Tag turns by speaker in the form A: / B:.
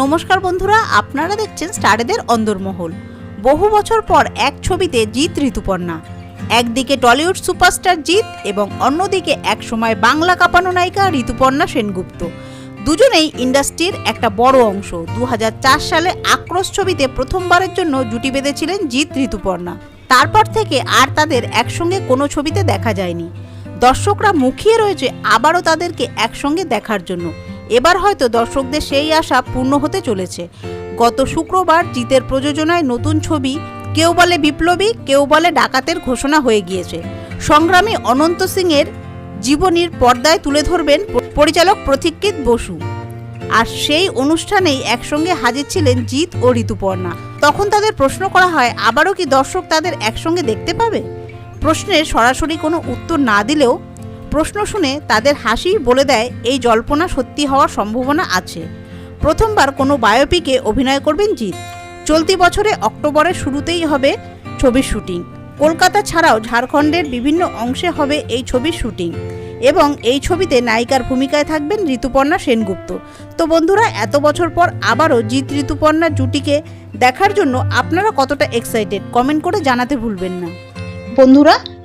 A: নমস্কার বন্ধুরা, আপনারা দেখছেন স্টারেদের অন্দরমহল। বহু বছর পর এক ছবিতে জিৎ ঋতুপর্ণা। একদিকে টলিউড সুপারস্টার জিৎ এবং অন্যদিকে একসময় বাংলা কাঁপানো নায়িকা ঋতুপর্ণা সেনগুপ্ত। দুজনেই ইন্ডাস্ট্রির একটা বড় অংশ। দু হাজার চার সালে আক্রোশ ছবিতে প্রথমবারের জন্য জুটি বেঁধেছিলেন জিৎ ঋতুপর্ণা। তারপর থেকে আর তাদের একসঙ্গে কোনো ছবিতে দেখা যায়নি। দর্শকরা মুখিয়ে রয়েছে আবারও তাদেরকে একসঙ্গে দেখার জন্য। এবার হয়তো দর্শকদের সেই আশা পূর্ণ হতে চলেছে। গত শুক্রবার জিতের প্রযোজনায় নতুন ছবি কেউ বলে বিপ্লবী, কেউ বলে ডাকাতের ঘোষণা হয়ে গিয়েছে। সংগ্রামী অনন্ত সিংয়ের জীবনীর পর্দায় তুলে ধরবেন পরিচালক প্রতীক্ষিত বসু। আর সেই অনুষ্ঠানেই একসঙ্গে হাজির ছিলেন জিৎ ও ঋতুপর্ণা। তখন তাদের প্রশ্ন করা হয়, আবারও কি দর্শক তাদের একসঙ্গে দেখতে পাবে? প্রশ্নের সরাসরি কোনো উত্তর না দিলেও প্রশ্ন শুনে তাদের হাসি বলে দেয়, এই জল্পনা সত্যি হওয়ার সম্ভাবনা আছে। প্রথমবার কোনো বায়োপিকে অভিনয় করবেন জিৎ। চলতি বছরে অক্টোবরের শুরুতেই হবে ছবির শুটিং। কলকাতা ছাড়াও ঝাড়খণ্ডের বিভিন্ন অংশে হবে এই ছবির শুটিং। এবং এই ছবিতে নায়িকার ভূমিকায় থাকবেন ঋতুপর্ণা সেনগুপ্ত। তো বন্ধুরা, এত বছর পর আবারও জিৎ ঋতুপর্ণা জুটিকে দেখার জন্য আপনারা কতটা এক্সাইটেড কমেন্ট করে জানাতে ভুলবেন না। বন্ধুরা